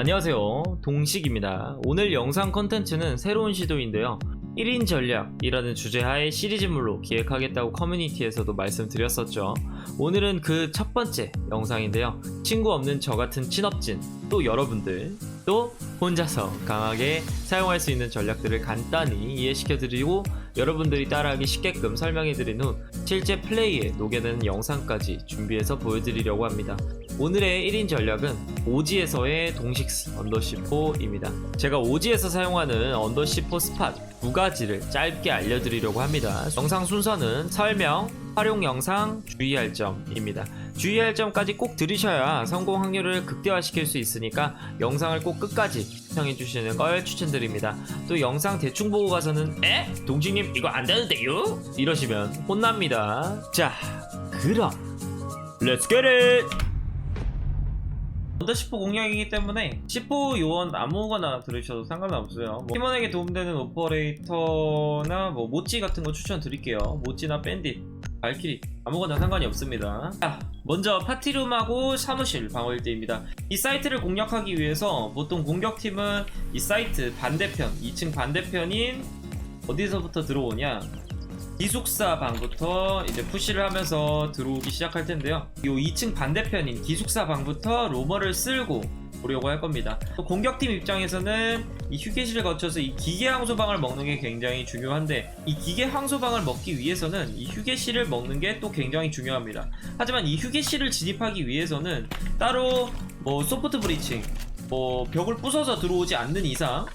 안녕하세요. 동식입니다. 오늘 영상 컨텐츠는 새로운 시도인데요. 1인 전략이라는 주제하에 시리즈물로 기획하겠다고 커뮤니티에서도 말씀드렸었죠. 오늘은 그 첫 번째 영상인데요. 친구 없는 저 같은 친업진 또 여러분들 또 혼자서 강하게 사용할 수 있는 전략들을 간단히 이해시켜 드리고 여러분들이 따라하기 쉽게끔 설명해 드린 후 실제 플레이에 녹여내는 영상까지 준비해서 보여드리려고 합니다 오늘의 1인 전략은 오지에서의 동식스 언더시4입니다. 제가 오지에서 사용하는 언더시4 스팟 두 가지를 짧게 알려드리려고 합니다. 영상 순서는 설명, 활용 영상, 주의할 점입니다. 주의할 점까지 꼭 들으셔야 성공 확률을 극대화시킬 수 있으니까 영상을 꼭 끝까지 시청해 주시는 걸 추천드립니다. 또 영상 대충 보고 가서는 에? 동식님 이거 안 되는데요? 이러시면 혼납니다. 자, 그럼 렛츠 겟 잇! 언더 10호 공략이기 때문에 10호 요원 아무거나 들으셔도 상관없어요. 뭐 팀원에게 도움되는 오퍼레이터나 뭐 모찌 같은 거 추천드릴게요. 모찌나 밴딧, 발키리 아무거나 상관이 없습니다. 자, 먼저 파티룸하고 사무실 방어일대입니다. 이 사이트를 공략하기 위해서 보통 공격팀은 이 사이트 반대편, 2층 반대편인 어디서부터 들어오냐? 기숙사 방부터 이제 푸시를 하면서 들어오기 시작할 텐데요. 이 2층 반대편인 기숙사 방부터 로머를 쓸고 오려고 할 겁니다. 또 공격팀 입장에서는 이 휴게실을 거쳐서 이 기계 항소방을 먹는 게 굉장히 중요한데 이 기계 항소방을 먹기 위해서는 이 휴게실을 먹는 게 또 굉장히 중요합니다. 하지만 이 휴게실을 진입하기 위해서는 따로 뭐 소프트 브리칭, 뭐 벽을 부숴서 들어오지 않는 이상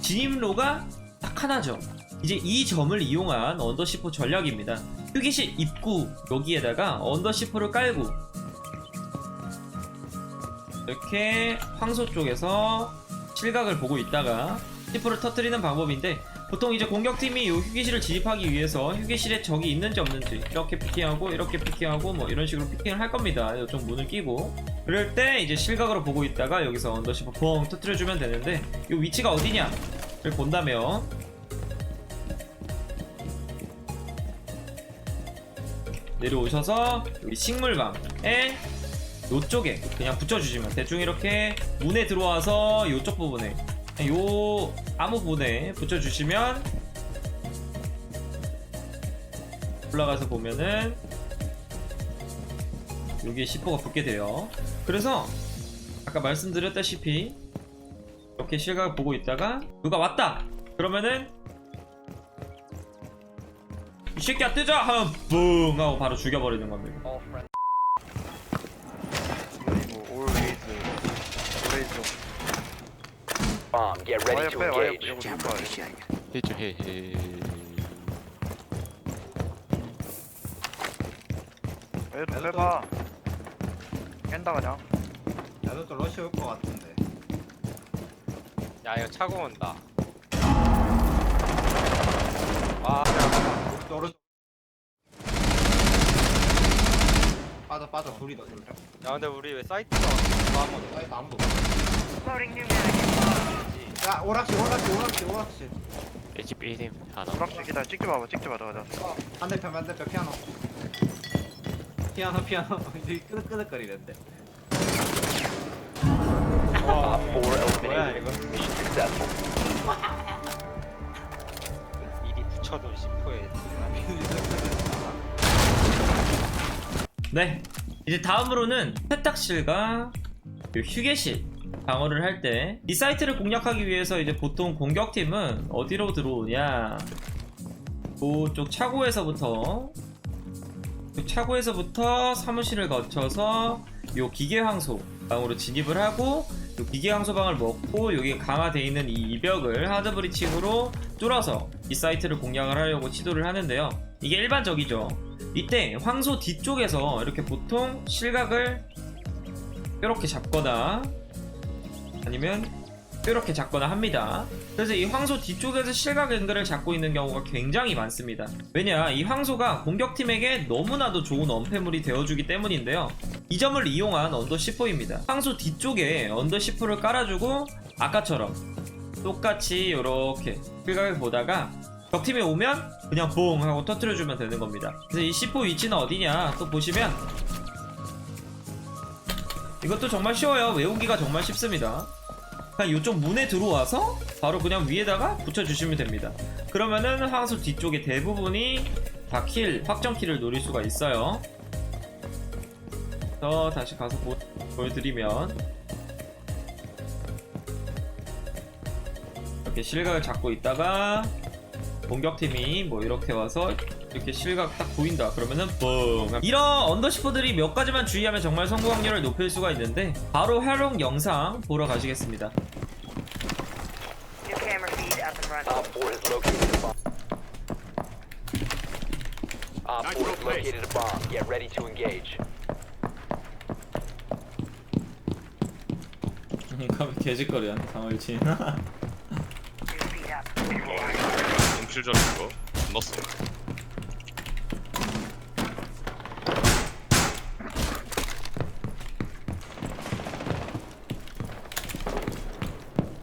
진입로가 딱 하나죠. 이제 이 점을 이용한 언더시포 전략입니다. 휴게실 입구 여기에다가 언더시포를 깔고 이렇게 황소 쪽에서 실각을 보고 있다가 시포를 터뜨리는 방법인데 보통 이제 공격팀이 이 휴게실을 진입하기 위해서 휴게실에 적이 있는지 없는지 이렇게 피킹하고 이렇게 피킹하고 뭐 이런 식으로 피킹을 할 겁니다. 이쪽 문을 끼고 그럴 때 이제 실각으로 보고 있다가 여기서 언더시포 펑 터뜨려주면 되는데 이 위치가 어디냐를 본다면 내려오셔서 여기 식물방에 요쪽에 그냥 붙여주시면 대충 이렇게 문에 들어와서 요쪽 부분에 요 아무 부분에 붙여주시면 올라가서 보면은 여기에 C4가 붙게 돼요. 그래서 아까 말씀드렸다시피 이렇게 실각을 보고 있다가 누가 왔다! 그러면은 이 새끼야 뜨자 하면 뿡 하고 바로 죽여버리는 겁니다 all friends. 그리고 always, always. Bomb, get ready 와이어 to 빼, 와이어 engage. 이거 누가 해? 해줘 해해 와이어 빼봐. 깬다 그냥. 나도 또 러시 올 것 같은데. 야 이거 차고 온다 아. 빠져 빠져 둘이 더 둘. 야 근데 우리 왜 사이트가 한번 사이트 아무도. 야 오락실 오락실 오락실 오락실. 애집 1임 하나 오락실 기다 찍지 마봐, 찍지 마봐, 가자. 반대편 반대편 피아노. 피아노 피아노 이제 끄덕끄덕거리는데. Op 4 뭐야 eliminated. 이거? Mission successful. 붙여둔 10호에. 네. 이제 다음으로는 세탁실과 그 휴게실 방어를 할 때 이 사이트를 공략하기 위해서 이제 보통 공격팀은 어디로 들어오냐? 그쪽 차고에서부터 그 차고에서부터 사무실을 거쳐서 요 기계 황소 방으로 진입을 하고 요 기계 황소 방을 먹고 여기 강화되어 있는 이 이벽을 하드 브리칭으로 뚫어서 이 사이트를 공략을 하려고 시도를 하는데요. 이게 일반적이죠. 이때 황소 뒤쪽에서 이렇게 보통 실각을 이렇게 잡거나 아니면 이렇게 잡거나 합니다. 그래서 이 황소 뒤쪽에서 실각 앵글을 잡고 있는 경우가 굉장히 많습니다. 왜냐, 이 황소가 공격팀에게 너무나도 좋은 언패물이 되어주기 때문인데요. 이 점을 이용한 언더 10호입니다. 황소 뒤쪽에 언더 10호를 깔아주고 아까처럼 똑같이 이렇게 실각을 보다가 적팀에 오면 그냥 뽕 하고 터트려주면 되는 겁니다. 그래서 이 C4 위치는 어디냐 또 보시면 이것도 정말 쉬워요. 외우기가 정말 쉽습니다. 그냥 이쪽 문에 들어와서 바로 그냥 위에다가 붙여주시면 됩니다. 그러면은 황소 뒤쪽에 대부분이 다 킬, 확정 킬을 노릴 수가 있어요. 저 다시 가서 보, 보여드리면 이렇게 실각을 잡고 있다가 공격팀이 뭐 이렇게 와서 이렇게 실각 딱 보인다 그러면은 뻥 이런 언더시퍼들이 몇 가지만 주의하면 정말 성공 확률을 높일 수가 있는데 바로 활용 영상 보러 가시겠습니다 New camera feed up and running. Op 4 has located a bomb. Op 4 has located a bomb. Get ready to engage. 가면 개짓거리야 강월진 New feed up. 공 실적인 거 넣었어.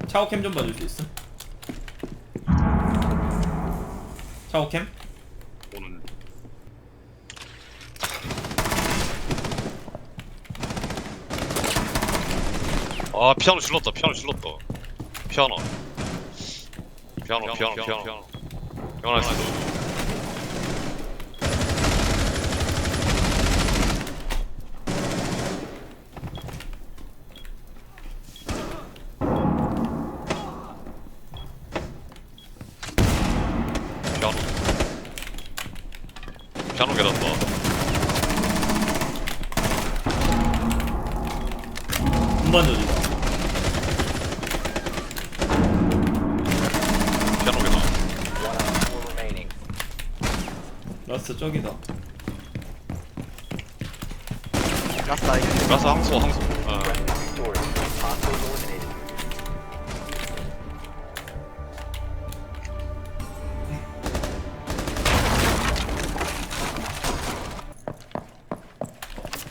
샤오캠 좀 봐줄 수 있어? 샤오캠? 오는. 아 피아노 질렀다 피아노 질렀다. 피아노 피아노. 피아노 피아노 피아노 했어 피아노 운반 조지다 피아노 계단 One op 4 remaining. 라스트 저기다 라스다 이게 가서 항소 항소 어.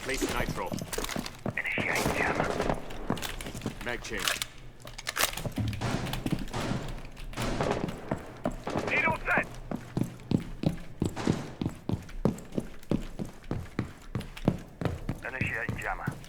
Place nitro. Mag change. llama.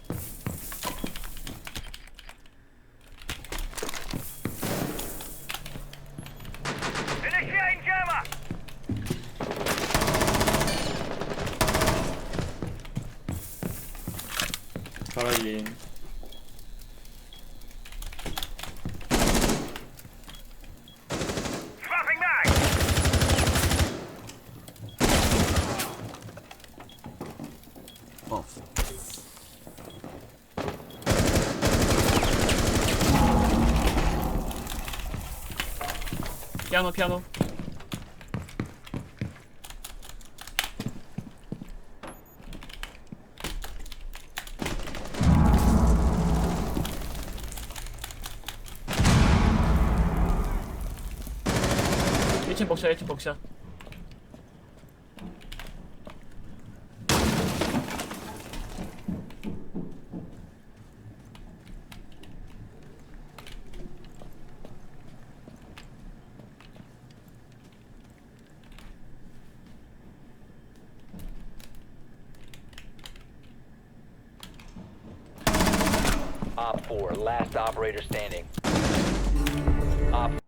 피아노 피아노. 일층 복샷 1층 복샷 4, last operator standing. Op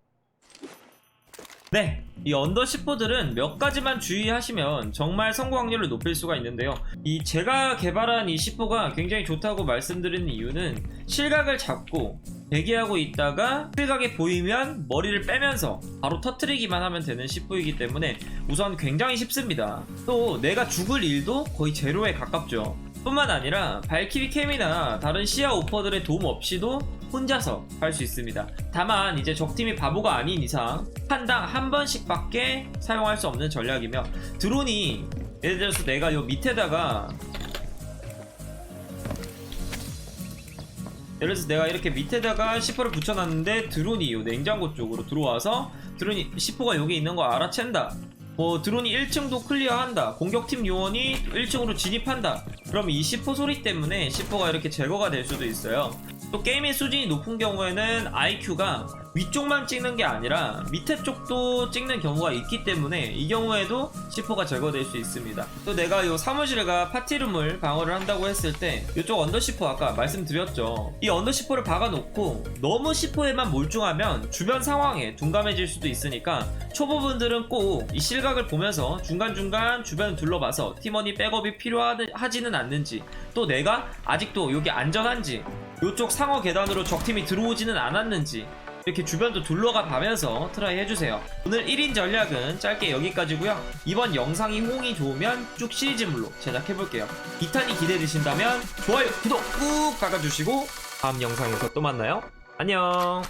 네, 이 언더 10호들은 몇 가지만 주의하시면 정말 성공 확률을 높일 수가 있는데요. 이 제가 개발한 이 10호가 굉장히 좋다고 말씀드리는 이유는 실각을 잡고 대기하고 있다가 실각이 보이면 머리를 빼면서 바로 터트리기만 하면 되는 10호이기 때문에 우선 굉장히 쉽습니다. 또 내가 죽을 일도 거의 제로에 가깝죠. 뿐만 아니라 발키리 캠이나 다른 시야 오퍼들의 도움 없이도 혼자서 할수 있습니다. 다만 이제 적팀이 바보가 아닌 이상 판당 한 번씩밖에 사용할 수 없는 전략이며 드론이 예를 들어서 내가 요 밑에다가 예를 들어서 내가 이렇게 밑에다가 C4를 붙여놨는데 드론이 요 냉장고 쪽으로 들어와서 드론이 C4가 여기 있는 거 알아챈다. 뭐 드론이 1층도 클리어한다. 공격팀 요원이 1층으로 진입한다. 그럼 이 C4 소리 때문에 C4가 이렇게 제거가 될 수도 있어요. 또 게임의 수준이 높은 경우에는 IQ가 위쪽만 찍는 게 아니라 밑에 쪽도 찍는 경우가 있기 때문에 이 경우에도 C4가 제거될 수 있습니다. 또 내가 이 사무실과 파티룸을 방어를 한다고 했을 때 이쪽 언더 C4 아까 말씀드렸죠. 이 언더 C4를 박아놓고 너무 C4에만 몰중하면 주변 상황에 둔감해질 수도 있으니까 초보분들은 꼭 이 실각을 보면서 중간중간 주변 둘러봐서 팀원이 백업이 필요하지는 않는지 또 내가 아직도 여기 안전한지 이쪽 상어 계단으로 적팀이 들어오지는 않았는지 이렇게 주변도 둘러가 봐면서 트라이 해주세요. 오늘 1인 전략은 짧게 여기까지고요. 이번 영상이 호응이 좋으면 쭉 시리즈물로 제작해볼게요. 2탄이 기대되신다면 좋아요, 구독 꾹 박아주시고 다음 영상에서 또 만나요. 안녕.